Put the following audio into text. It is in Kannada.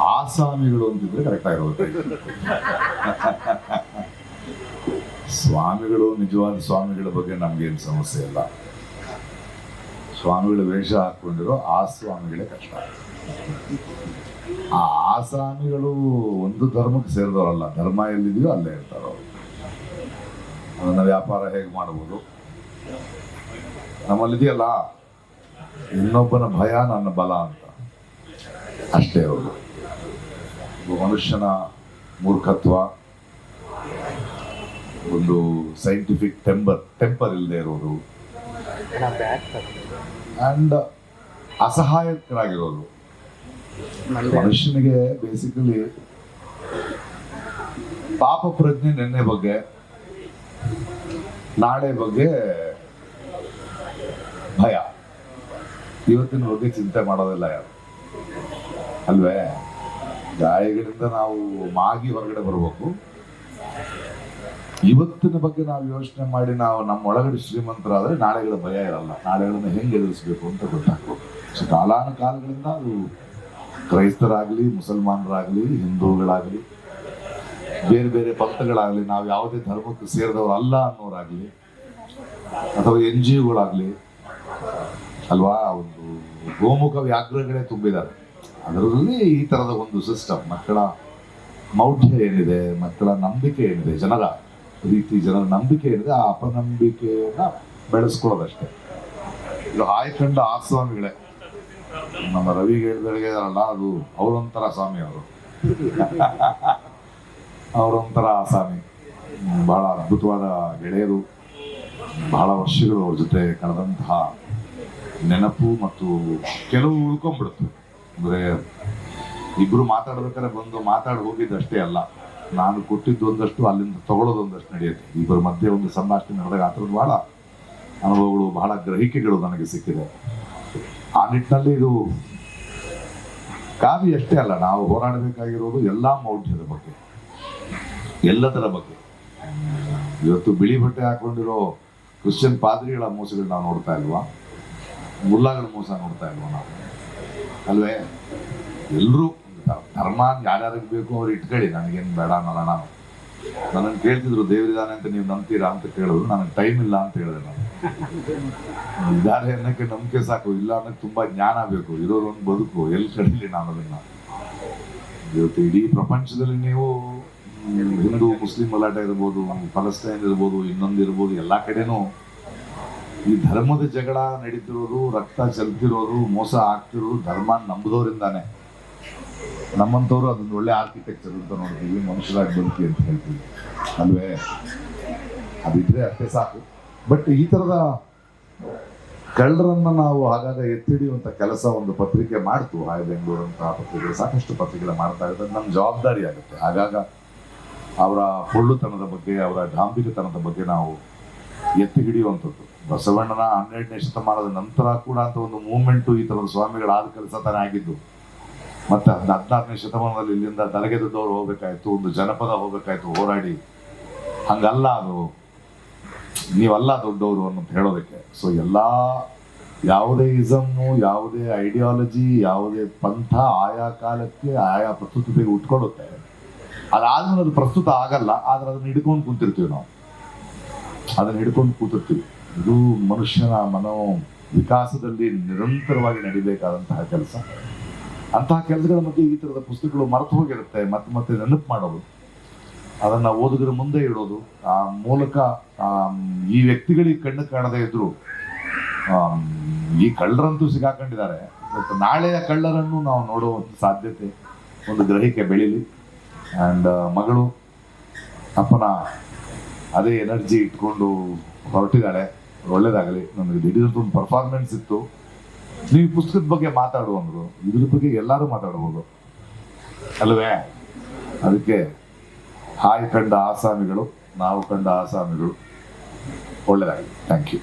ಆಸಾಮಿಗಳು ಅಂತಿದ್ರೆ ಕರೆಕ್ಟ್ ಆಗಿರುತ್ತೆ ಸ್ವಾಮಿಗಳು ನಿಜವಾದ ಸ್ವಾಮಿಗಳ ಬಗ್ಗೆ ನಮ್ಗೇನು ಸಮಸ್ಯೆ ಇಲ್ಲ. ಸ್ವಾಮಿಗಳ ವೇಷ ಹಾಕೊಂಡಿರೋ ಆ ಸ್ವಾಮಿಗಳೇ ಕಷ್ಟ. ಆ ಆಸಾಮಿಗಳು ಒಂದು ಧರ್ಮಕ್ಕೆ ಸೇರಿದವರಲ್ಲ, ಧರ್ಮ ಎಲ್ಲಿದೆಯೋ ಅಲ್ಲೇ ಇರ್ತಾರ ಅವರು. ಅದನ್ನ ವ್ಯಾಪಾರ ಹೇಗೆ ಮಾಡ್ಬೋದು? ನಮ್ಮಲ್ಲಿದೆಯಲ್ಲ? ಇನ್ನೊಬ್ಬನ ಭಯ ನನ್ನ ಬಲ ಅಂತ. ಅಷ್ಟೇ ಅವರು. ಒಬ್ಬ ಮನುಷ್ಯನ ಮೂರ್ಖತ್ವ ಒಂದು ಸೈಂಟಿಫಿಕ್ ಟೆಂಪರ್ ಟೆಂಪರ್ ಇಲ್ಲದೆ ಇರೋದು. ಅಂಡ್ ಅಸಹಾಯಕರಾಗಿರೋದು. ಮನುಷ್ಯನಿಗೆ ಬೇಸಿಕಲಿ ಪಾಪ ಪ್ರಜ್ಞೆ ನೆನ್ನೆ ಬಗ್ಗೆ ನಾಳೆ ಬಗ್ಗೆ ಭಯ ಇವತ್ತಿನ ಬಗ್ಗೆ ಚಿಂತೆ ಮಾಡೋದಿಲ್ಲ ಯಾರು? ಅಲ್ವೇ? ಗಾಯಗಳಿಂದ ನಾವು ಮಾಗಿ ಹೊರಗಡೆ ಬರಬೇಕು. ಇವತ್ತಿನ ಬಗ್ಗೆ ನಾವು ಯೋಚನೆ ಮಾಡಿ ನಾವು ನಮ್ಮ ಒಳಗಡೆ ಶ್ರೀಮಂತರಾದ್ರೆ ನಾಳೆಗಳ ಭಯ ಇರಲ್ಲ. ನಾಳೆಗಳನ್ನ ಹೆಂಗೆ ಎದುರಿಸಬೇಕು ಅಂತ ಗೊತ್ತಾಗ್ಬೋದು ಸೊ ಕಾಲಾನುಕಾಲಗಳಿಂದ ಅದು ಕ್ರೈಸ್ತರಾಗಲಿ, ಮುಸಲ್ಮಾನರಾಗಲಿ, ಹಿಂದೂಗಳಾಗಲಿ, ಬೇರೆ ಬೇರೆ ಪಂಥಗಳಾಗಲಿ, ನಾವು ಯಾವುದೇ ಧರ್ಮಕ್ಕೆ ಸೇರಿದವರು ಅಲ್ಲ ಅನ್ನೋರಾಗಲಿ, ಅಥವಾ ಎನ್ ಜಿ ಒಗಳಾಗಲಿ, ಅಲ್ವಾ? ಒಂದು ಗೋಮುಖ ವ್ಯಾಘ್ರಗಳೇ ತುಂಬಿದ್ದಾರೆ ಅದರಲ್ಲಿ ಈ ಥರದ ಒಂದು ಸಿಸ್ಟಮ್ ಮಕ್ಕಳ ಮೌಢ್ಯ ಏನಿದೆ, ಮಕ್ಕಳ ನಂಬಿಕೆ ಏನಿದೆ, ಜನರ ರೀತಿ, ಜನರ ನಂಬಿಕೆ ಏನಿದೆ, ಆ ಅಪನಂಬಿಕೆಯನ್ನ ಬೆಳೆಸ್ಕೊಳ್ಳೋದಷ್ಟೇ. ಇದು ಆಯ್ಕಂಡ ಆಸ್ವಾಮಿಗಳೇ. ನಮ್ಮ ರವಿ ಹೇಳಿದಾರಲ್ಲ ಅದು ಅವರೊಂಥರ ಸ್ವಾಮಿ ಅವರು. ಅವರೊಂಥರ ಸ್ವಾಮಿ. ಬಹಳ ಅದ್ಭುತವಾದ ಗೆಳೆಯರು. ಬಹಳ ವರ್ಷಗಳು ಅವ್ರ ಜೊತೆ ಕಳೆದಂತಹ ನೆನಪು ಮತ್ತು ಕೆಲವು ಉಳ್ಕೊಂಡ್ಬಿಡುತ್ತೆ. ಅಂದ್ರೆ ಇಬ್ರು ಮಾತಾಡ್ಬೇಕಾದ್ರೆ ಬಂದು ಮಾತಾಡಿ ಹೋಗಿದ್ದಷ್ಟೇ ಅಲ್ಲ. ನಾನು ಕೊಟ್ಟಿದ್ದು ಒಂದಷ್ಟು, ಅಲ್ಲಿಂದ ತಗೊಳ್ಳೋದೊಂದಷ್ಟು ನಡೆಯುತ್ತೆ. ಇಬ್ಬರ ಮಧ್ಯೆ ಒಂದು ಸಂಭಾಷಣೆ ನಡೆದಾಗ ಆ ಥರದ್ದು ಭಾಳ ಅನುಭವಗಳು, ಬಹಳ ಗ್ರಹಿಕೆಗಳು ನನಗೆ ಸಿಕ್ಕಿದೆ. ಆ ನಿಟ್ಟಿನಲ್ಲಿ ಇದು ಕಾವ್ಯ ಅಷ್ಟೇ ಅಲ್ಲ, ನಾವು ಹೋರಾಡಬೇಕಾಗಿರೋದು ಎಲ್ಲಾ ಮೌಢ್ಯದ ಬಗ್ಗೆ, ಎಲ್ಲದರ ಬಗ್ಗೆ. ಇವತ್ತು ಬಿಳಿ ಬಟ್ಟೆ ಹಾಕೊಂಡಿರೋ ಕ್ರಿಶ್ಚಿಯನ್ ಪಾದ್ರಿಗಳ ಮೋಸಗಳು ನಾವು ನೋಡ್ತಾ ಇಲ್ವಾ? ಮುಲ್ಲಾಗಳ ಮೋಸ ನೋಡ್ತಾ ಇಲ್ವ ನಾವು? ಅಲ್ವೇ? ಎಲ್ಲರೂ ಧರ್ಮ ಯಾರ್ಯಾರಿಗೆ ಬೇಕು ಅವ್ರು ಇಟ್ಕೊಳ್ಳಿ. ನನಗೇನು ಬೇಡ ಅನ್ನಲ್ಲ ನಾನು. ನನ್ನನ್ನು ಕೇಳ್ತಿದ್ರು, ದೇವರಿದ್ದಾನೆ ಅಂತ ನೀವು ನಂಬ್ತೀರಾ ಅಂತ ಕೇಳಿದ್ರು, ನನಗೆ ಟೈಮ್ ಇಲ್ಲ ಅಂತ ಹೇಳಿದೆ ನಾನು ಇದ್ದಾರೆ ಅನ್ನಕ್ಕೆ ನಂಬಿಕೆ ಸಾಕು, ಇಲ್ಲ ಅನ್ನಕ್ಕೆ ತುಂಬ ಜ್ಞಾನ ಬೇಕು. ಇರೋದೊಂದು ಬದುಕು, ಎಲ್ಲಿ ಕಡಿಲಿ ನಾನು ಅದನ್ನು? ಇವತ್ತು ಇಡೀ ಪ್ರಪಂಚದಲ್ಲಿ ನೀವು ಹಿಂದೂ, ಮುಸ್ಲಿಂ ಗಲಾಟೆ ಇರ್ಬೋದು ಫಲಸ್ಟೈನ್ ಇರ್ಬೋದು, ಇನ್ನೊಂದು ಇರ್ಬೋದು, ಎಲ್ಲ ಕಡೆನೂ ಈ ಧರ್ಮದ ಜಗಳ ನಡೀತಿರೋದು ರಕ್ತ ಚೆಲ್ತಿರೋದು ಮೋಸ ಆಗ್ತಿರೋದು ಧರ್ಮ ನಂಬುದವರಿಂದಾನೆ ನಮ್ಮಂಥವ್ರು ಅದೊಂದು ಒಳ್ಳೆ ಆರ್ಕಿಟೆಕ್ಚರ್ ಅಂತ ನೋಡ್ತೀವಿ, ಮನುಷ್ಯರಾಗಿ ಬದುಕಿ ಅಂತ ಹೇಳ್ತೀವಿ. ಅಲ್ವೇ? ಅದಿದ್ರೆ ಅಷ್ಟೇ ಸಾಕು. ಬಟ್ ಈ ಥರದ ಕಳ್ಳರನ್ನ ನಾವು ಆಗಾಗ ಎತ್ತಿಡಿಯುವಂತ ಕೆಲಸ ಒಂದು ಪತ್ರಿಕೆ ಮಾಡ್ತು ಹಾಯ್ ಬೆಂಗಳೂರು ಅಂತ ಪತ್ರಿಕೆ ಸಾಕಷ್ಟು ಪತ್ರಿಕೆಗಳು ಮಾಡ್ತಾ ಇರೋದು ನಮ್ಮ ಜವಾಬ್ದಾರಿ ಆಗುತ್ತೆ. ಆಗಾಗ ಅವರ ಪೊಳ್ಳುತನದ ಬಗ್ಗೆ, ಅವರ ಡಾಂಬಿಕತನದ ಬಗ್ಗೆ ನಾವು ಎತ್ತಿ ಹಿಡಿಯುವಂಥದ್ದು. ಬಸವಣ್ಣನ ಹನ್ನೆರಡನೇ ಶತಮಾನದ ನಂತರ ಕೂಡ ಅಂತ ಒಂದು ಮೂವ್ಮೆಂಟು ಈ ಥರದ ಸ್ವಾಮಿಗಳಾದ ಕೆಲಸ ತಾನೇ ಆಗಿದ್ದು. ಮತ್ತೆ ಹದ್- ಹದಿನಾರನೇ ಶತಮಾನದಲ್ಲಿ ಇಲ್ಲಿಂದ ತಲೆಗೆದ್ದವ್ರು ಹೋಗ್ಬೇಕಾಯ್ತು, ಒಂದು ಜನಪದ ಹೋಗ್ಬೇಕಾಯ್ತು, ಹೋರಾಡಿ. ಹಂಗಲ್ಲ ಅದು. ನೀವಲ್ಲ ದೊಡ್ಡವರು ಅಂತ ಹೇಳೋದಕ್ಕೆ. ಸೊ ಎಲ್ಲ ಯಾವುದೇ ಇಸಮ್ಮು ಯಾವುದೇ ಐಡಿಯಾಲಜಿ ಯಾವುದೇ ಪಂಥ ಆಯಾ ಕಾಲಕ್ಕೆ ಆಯಾ ಪ್ರಸ್ತುತತೆಗೆ ಉಟ್ಕೊಳ್ಳುತ್ತೆ. ಅದಾದ್ಮೇಲೆ ಅದು ಪ್ರಸ್ತುತ ಆಗಲ್ಲ, ಆದ್ರೆ ಅದನ್ನ ಹಿಡ್ಕೊಂಡು ಕುಂತಿರ್ತೀವಿ ನಾವು. ಅದನ್ನ ಹಿಡ್ಕೊಂಡು ಕೂತಿರ್ತೀವಿ. ಇದು ಮನುಷ್ಯನ ಮನೋ ವಿಕಾಸದಲ್ಲಿ ನಿರಂತರವಾಗಿ ನಡಿಬೇಕಾದಂತಹ ಕೆಲಸ. ಅಂತಹ ಕೆಲಸಗಳ ಮಧ್ಯೆ ಈ ತರದ ಪುಸ್ತಕಗಳು ಮರೆತು ಹೋಗಿರುತ್ತೆ. ಮತ್ತೆ ಮತ್ತೆ ನೆನಪು ಮಾಡೋದು. ಅದನ್ನ ಓದುಗರ ಮುಂದೆ ಇಡೋದು. ಆ ಮೂಲಕ ಈ ವ್ಯಕ್ತಿಗಳಿಗೆ ಕಣ್ಣು ಕಾಣದೇ ಇದ್ರು ಈ ಕಳ್ಳರಂತೂ ಸಿಗಾಕೊಂಡಿದ್ದಾರೆ. ಬಟ್ ನಾಳೆಯ ಕಳ್ಳರನ್ನು ನಾವು ನೋಡುವ ಸಾಧ್ಯತೆ ಒಂದು ಗ್ರಹಿಕೆ ಬೆಳೀಲಿ. ಆ್ಯಂಡ್ ಮಗಳು, ಅಪ್ಪನ ಅದೇ ಎನರ್ಜಿ ಇಟ್ಕೊಂಡು ಹೊರಟಿದ್ದಾಳೆ. ಒಳ್ಳೇದಾಗಲಿ. ನಮಗೆ ದಿಢೀರ್ ಒಂದು ಪರ್ಫಾರ್ಮೆನ್ಸ್ ಇತ್ತು. ನೀವು ಪುಸ್ತಕದ ಬಗ್ಗೆ ಮಾತಾಡು ಅಂದರು. ಇದ್ರ ಬಗ್ಗೆ ಎಲ್ಲರೂ ಮಾತಾಡ್ಬೋದು. ಅಲ್ವೇ? ಅದಕ್ಕೆ ಹಾಯ್ ಕಂಡ ಆಸಾಮಿಗಳು, ನಾವು ಕಂಡ ಆಸಾಮಿಗಳು. ಒಳ್ಳೆಯದಾಗಲಿ ಥ್ಯಾಂಕ್ ಯು